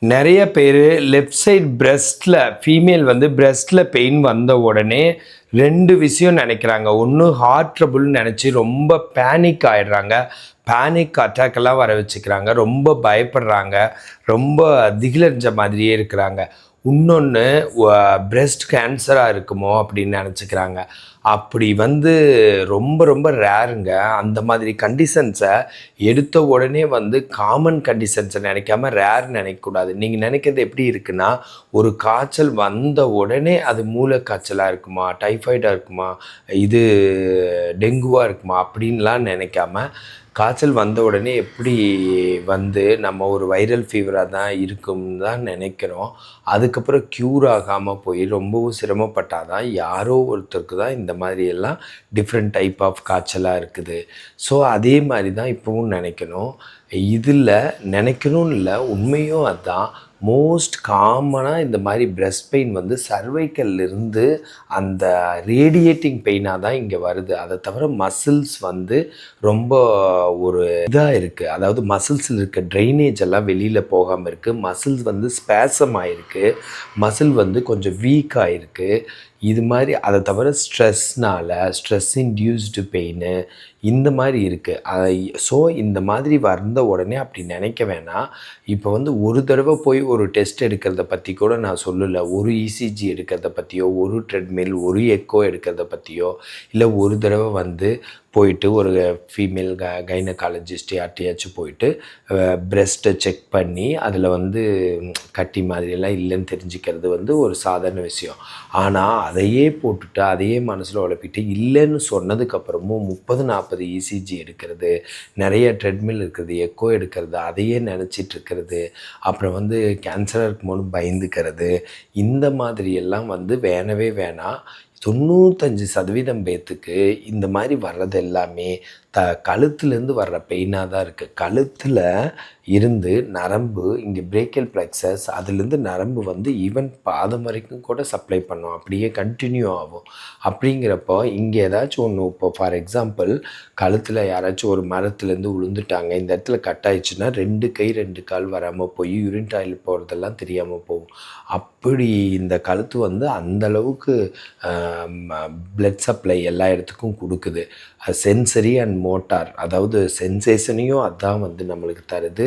நிறைய பேர் left side பிரஸ்ட்டில் female வந்து பிரஸ்ட்டில் பெயின் வந்த உடனே ரெண்டு விஷயம் நினைக்கிறாங்க. ஒன்று ஹார்ட் ட்ரபுள்னு நினச்சி ரொம்ப பேனிக் ஆயிடுறாங்க. பேனிக் அட்டாக் எல்லாம் வர வச்சுக்கிறாங்க. ரொம்ப பயப்படுறாங்க. ரொம்ப திகிலறிஞ்ச மாதிரியே இருக்கிறாங்க. இன்னொன்று பிரஸ்ட் கேன்சராக இருக்குமோ அப்படின்னு நினச்சிக்கிறாங்க. அப்படி வந்து ரொம்ப ரொம்ப ரேருங்க அந்த மாதிரி கண்டிஷன்ஸை எடுத்த உடனே வந்து காமன் கண்டிஷன்ஸை நினைக்காம ரேர் நினைக்கக்கூடாது. நீங்கள் நினைக்கிறது எப்படி இருக்குன்னா ஒரு காய்ச்சல் வந்த உடனே அது மூளை காய்ச்சலாக இருக்குமா டைஃபாய்டாக இருக்குமா இது டெங்குவாக இருக்குமா அப்படின்லாம் நினைக்காம காய்ச்சல் வந்த உடனே எப்படி வந்து நம்ம ஒரு வைரல் ஃபீவராக தான் இருக்கும்னு தான் நினைக்கிறோம். அதுக்கப்புறம் க்யூர் ஆகாமல் போய் ரொம்பவும் சிரமப்பட்டால் தான் யாரோ ஒருத்தருக்கு தான் இந்த மாதிரி எல்லாம் டிஃப்ரெண்ட் டைப் ஆஃப் காய்ச்சலாக இருக்குது. ஸோ அதே மாதிரி தான் இப்போவும் நினைக்கணும். இதில் நினைக்கணும்னு இல்லை உண்மையும் அதுதான் மோஸ்ட் காமனாக இந்த மாதிரி பிரஸ்ட் பெயின் வந்து சர்வைக்கல்லிருந்து இருந்து அந்த ரேடியேட்டிங் பெயினாக தான் இங்கே வருது. அதை தவிர மசில்ஸ் வந்து ரொம்ப ஒரு இதாக இருக்குது அதாவது மசில்ஸில் இருக்க ட்ரைனேஜ் எல்லாம் வெளியில் போகாமல் இருக்குது மசில்ஸ் வந்து ஸ்பேசம் ஆயிருக்கு. மசில் வந்து கொஞ்சம் வீக் ஆயிருக்கு. இது மாதிரி அதை தவிர ஸ்ட்ரெஸ்னால் ஸ்ட்ரெஸ் இன்டியூஸ்டு பெயின் இந்த மாதிரி இருக்குது அதை ஸோ இந்த மாதிரி வந்த உடனே அப்படி நினைக்க வேணாம். இப்போ வந்து ஒரு தடவை போய் ஒரு டெஸ்ட் எடுக்கிறத பற்றி கூட நான் சொல்லலை. ஒரு இசிஜி எடுக்கிறத பற்றியோ ஒரு ட்ரெட்மில் ஒரு எக்கோ எடுக்கிறத பற்றியோ இல்லை ஒரு தடவை வந்து போயிட்டு ஒரு ஃபீமேல் க கைனகாலஜிஸ்ட் யார்ட்டையாச்சும் போயிட்டு பிரெஸ்ட்டை செக் பண்ணி அதில் வந்து கட்டி மாதிரியெல்லாம் இல்லைன்னு தெரிஞ்சுக்கிறது வந்து ஒரு சாதாரண விஷயம். ஆனால் அதையே போட்டுட்டு அதையே மனசில் உழப்பிட்டு இல்லைன்னு சொன்னதுக்கப்புறமும் முப்பது நாற்பது இசிஜி எடுக்கிறது நிறைய ட்ரெட்மில் இருக்கிறது எக்கோ எடுக்கிறது அதையே நினச்சிட்டு இருக்கிறது அப்புறம் வந்து கேன்சராக இருக்குமோன்னு பயந்துக்கிறது இந்த மாதிரியெல்லாம் வந்து வேணவே வேணாம். தொண்ணூத்தஞ்சு சதவீதம் பேர்த்துக்கு இந்த மாதிரி வர்றது எல்லாமே த கழுத்துலேருந்து வர்ற பெயினாக தான் இருக்குது கழுத்தில் இருந்து நரம்பு இங்கே பிரேக்கல் ப்ளெக்ஸஸ் அதுலேருந்து நரம்பு வந்து ஈவன் பாதம் வரைக்கும் கூட சப்ளை பண்ணும். அப்படியே கண்டினியூ ஆகும். அப்படிங்கிறப்போ இங்கே ஏதாச்சும் ஒன்று இப்போ ஃபார் எக்ஸாம்பிள் கழுத்தில் யாராச்சும் ஒரு மரத்துலேருந்து விழுந்துட்டாங்க இந்த இடத்துல கட் ஆயிடுச்சுன்னா ரெண்டு கை ரெண்டு கால் வராமல் போய் யூரின் டாய்லெட் போகிறதெல்லாம் தெரியாமல் போகும். அப்படி இந்த கழுத்து வந்து அந்தளவுக்கு பிளட் சப்ளை எல்லா இடத்துக்கும் கொடுக்குது. சென்சரி அண்ட் மோட்டார் அதாவது சென்சேஷனையும் அதான் வந்து நம்மளுக்கு தருது.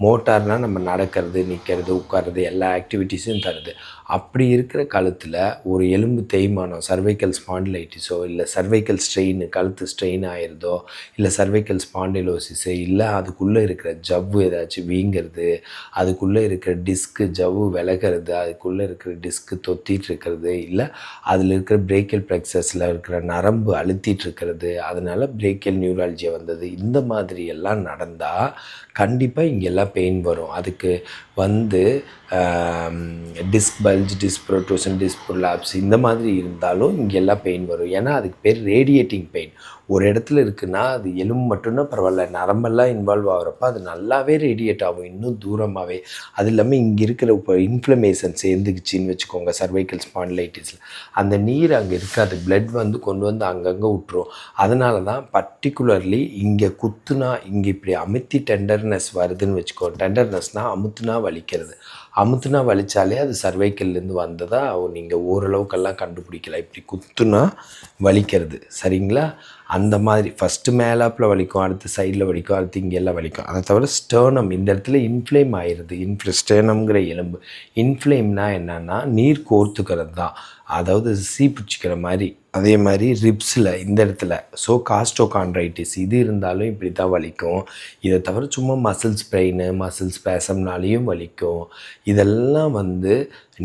மோட்டார்னால் நம்ம நடக்கிறது நிற்கிறது உட்கார்றது எல்லா ஆக்டிவிட்டீஸும் தருது. அப்படி இருக்கிற கழுத்தில் ஒரு எலும்பு தேய்மானம் சர்வைக்கல் ஸ்பாண்டிலைட்டிஸோ இல்லை சர்வைக்கல் ஸ்ட்ரெயின் கழுத்து ஸ்ட்ரெயின் ஆயிருதோ இல்லை சர்வைக்கல் ஸ்பாண்டிலோசிஸு இல்லை அதுக்குள்ளே இருக்கிற ஜவ்வு ஏதாச்சும் வீங்கிறது அதுக்குள்ளே இருக்கிற டிஸ்க்கு ஜவ்வு விலகிறது அதுக்குள்ளே இருக்கிற டிஸ்க்கு தொத்திட்டு இருக்கிறது இல்லை அதில் இருக்கிற பிரேக்கல் ப்ளெக்சஸில் இருக்கிற நரம்பு அழுத்திட்டு இருக்கிறது அதனால் பிரேக்கல் நியூராலஜியா வந்தது இந்த மாதிரி எல்லாம் நடந்தால் கண்டிப்பாக இங்கெல்லாம் பெயின் வரும். அதுக்கு வந்து டிஸ்க் பல்ஜ் டிஸ்ப்ரோட்டோசன் டிஸ்ப்ரோலாப்ஸ் இந்த மாதிரி இருந்தாலும் இங்கெல்லாம் பெயின் வரும். ஏன்னா அதுக்கு பேர் ரேடியேட்டிங் பெயின் ஒரு இடத்துல இருக்குன்னா அது எலும்பு மட்டும்தான் பரவாயில்ல. நரம்பெல்லாம் இன்வால்வ் ஆகிறப்ப அது நல்லாவே ரேடியேட் ஆகும் இன்னும் தூரமாகவே அது இல்லாமல் இங்கே இருக்கிற இப்போ இன்ஃப்ளமேஷன் சேர்ந்துக்குச்சின்னு வச்சுக்கோங்க சர்வைக்கல் ஸ்பான்லைட்டிஸில் அந்த நீர் அங்கே இருக்காது. பிளட் வந்து கொண்டு வந்து அங்கங்கே விட்டுரும். அதனால தான் பர்டிகுலர்லி இங்கே குத்துனா இங்கே இப்படி அமுத்தி டெண்டர்னஸ் வருதுன்னு வச்சுக்கோ டெண்டர்னஸ்னால் அமுத்துனா வலிக்கிறது. அமுத்துனா வலிச்சாலே அது சர்வைக்கல்லேருந்து வந்ததா நீங்கள் ஓரளவுக்கெல்லாம் கண்டுபிடிக்கலாம் இப்படி குத்துனா வலிக்கிறது. சரிங்களா? அந்த மாதிரி ஃபஸ்ட்டு மேலாப்பில் வலிக்கும் அடுத்து சைடில் வலிக்கும் அடுத்து இங்கெல்லாம் வலிக்கும். அதை தவிர ஸ்டேர்னம் இந்த இடத்துல இன்ஃப்ளேம் ஆயிடுது. இன்ஃப்ள ஸ்டேனம்ங்கிற எலும்பு. இன்ஃப்ளேம்னா என்னென்னா நீர் கோர்த்துக்கிறது தான் அதாவது சீப்பிடிச்சிக்கிற மாதிரி. அதே மாதிரி ரிப்ஸில் இந்த இடத்துல. ஸோ காஸ்டோகான்ட்ரைட்டிஸ் இது இருந்தாலும் இப்படி தான் வலிக்கும். இதை தவிர சும்மா மசில்ஸ் ஸ்ப்ரெயின் மசில்ஸ் பேசம்னாலேயும் வலிக்கும். இதெல்லாம் வந்து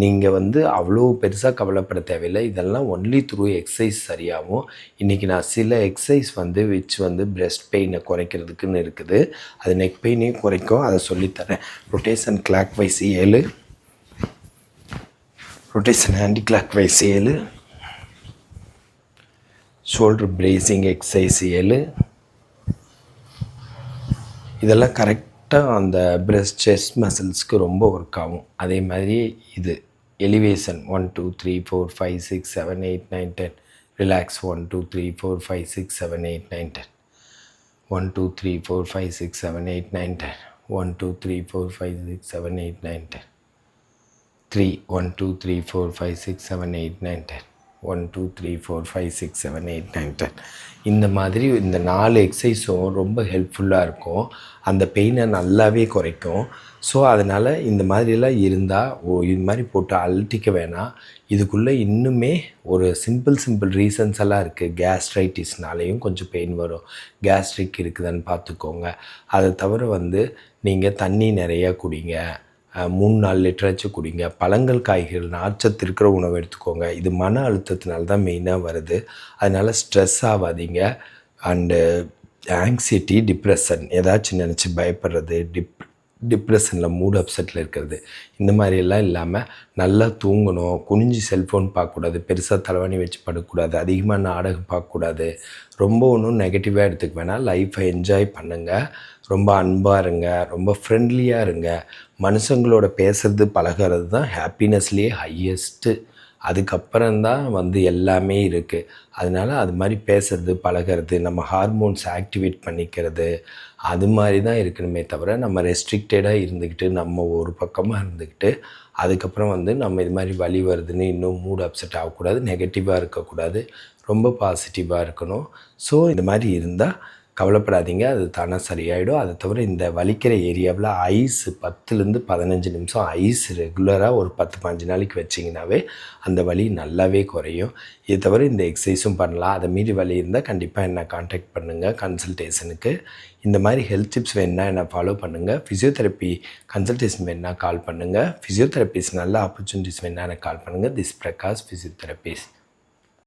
நீங்கள் வந்து அவ்வளோ பெருசாக கவலைப்பட தேவையில்லை. இதெல்லாம் ஒன்லி த்ரூ எக்ஸசைஸ் சரியாகும். இன்றைக்கி நான் சில எக்ஸசைஸ் வந்து விச் வந்து பிரெஸ்ட் பெயினை குறைக்கிறதுக்குன்னு இருக்குது. அது நெக் பெயினையும் குறைக்கும். அதை சொல்லித்தரேன். ரொட்டேஷன் கிளாக் வைஸ் ஏழு. ரொட்டேஷன் ஆன்டி கிளாக் வைஸ் ஏழு. ஷோல்டர் பிரேசிங் எக்ஸசைஸ் ஏழு. இதெல்லாம் கரெக்டாக அந்த பிரஸ்ட் செஸ்ட் மசில்ஸ்க்கு ரொம்ப ஒர்க் ஆகும். அதே மாதிரி இது elevation one two three four five six seven eight nine ten relax one two three four five six seven eight nine ten one two three four five six seven eight nine ten one two three four five six seven eight nine ten three one two three four five six seven eight nine ten one two three four five six seven eight nine ten இந்த மாதிரி இந்த நாலு எக்ஸசைஸும் ரொம்ப ஹெல்ப்ஃபுல்லாக இருக்கும். அந்த பெயினை நல்லாவே குறைக்கும். ஸோ அதனால் இந்த மாதிரிலாம் இருந்தால் ஓ இது மாதிரி போட்டு அழட்டிக்க வேணாம். இதுக்குள்ளே இன்னுமே ஒரு சிம்பிள் சிம்பிள் ரீசன்ஸ் எல்லாம் இருக்குது கேஸ்ட்ரைட்டிஸ்னாலேயும் கொஞ்சம் பெயின் வரும். கேஸ்ட்ரிக் இருக்குதுன்னு பார்த்துக்கோங்க. அதை தவிர வந்து நீங்கள் தண்ணி நிறையா குடிங்க. மூணு நாலு லிட்டராச்சும் குடிங்க. பழங்கள் காய்கறிகள் நார்ச்சத்து இருக்கிற உணவு எடுத்துக்கோங்க. இது மன அழுத்தத்தினால தான் மெயினாக வருது. அதனால் ஸ்ட்ரெஸ் ஆகாதீங்க அண்டு ஆங்ஸைட்டி டிப்ரெஷன் ஏதாச்சும் நினச்சி பயப்படுறது டிப் டிப்ரெஷனில் மூட் அப்செட்டில் இருக்கிறது. இந்த மாதிரியெல்லாம் இல்லாமல் நல்லா தூங்கணும் குனிஞ்சு செல்ஃபோன் பார்க்கக்கூடாது பெருசாக தலைவாணி வச்சு படக்கூடாது அதிகமாக நாடகம் பார்க்கக்கூடாது. ரொம்ப ஒன்றும் நெகட்டிவாக எடுத்துக்க வேணாம். லைஃப்பை என்ஜாய் பண்ணுங்கள் ரொம்ப அன்பாக இருங்க. ரொம்ப ஃப்ரெண்ட்லியாக இருங்க. மனுஷங்களோட பேசுறது பழகிறது தான் ஹாப்பினஸ்லேயே ஹையஸ்ட்டு அதுக்கப்புறம்தான் வந்து எல்லாமே இருக்குது அதனால் அது மாதிரி பேசுறது பழகிறது நம்ம ஹார்மோன்ஸ் ஆக்டிவேட் பண்ணிக்கிறது அது மாதிரி தான் இருக்கணுமே தவிர நம்ம ரெஸ்ட்ரிக்டடாக இருந்துக்கிட்டு நம்ம ஒரு பக்கமாக இருந்துக்கிட்டு அதுக்கப்புறம் வந்து நம்ம இது மாதிரி வழி வருதுன்னு இன்னும் மூட் அப்செட் ஆகக்கூடாது நெகட்டிவாக இருக்கக்கூடாது ரொம்ப பாசிட்டிவாக இருக்கணும். ஸோ இந்த மாதிரி இருந்தால் கவலைப்படாதீங்க. அது தானாக சரியாயிடும். அதை தவிர இந்த வலிக்கிற ஏரியாவில் ஐஸ் பத்துலேருந்து பதினஞ்சு நிமிஷம் ஐஸ் ரெகுலராக ஒரு பத்து பாஞ்சு நாளைக்கு வச்சிங்கனாவே அந்த வலி நல்லாவே குறையும். இதை தவிர இந்த எக்ஸசைஸும் பண்ணலாம். அதை மீறி வலி இருந்தால் கண்டிப்பாக என்ன காண்டாக்ட் பண்ணுங்கள் கன்சல்டேஷனுக்கு இந்த மாதிரி ஹெல்த் டிப்ஸ் வேணுன்னா என்ன ஃபாலோ பண்ணுங்கள் ஃபிசியோதெரப்பி கன்சல்டேஷன் வேணுன்னா கால் பண்ணுங்கள் ஃபிசியோதெரபிஸ் நல்ல ஆப்பர்ச்சுனிட்டிஸ் வேணுன்னா எனக்கு கால் பண்ணுங்கள் திஸ் பிரகாஷ் ஃபிசியோதெரபிஸ்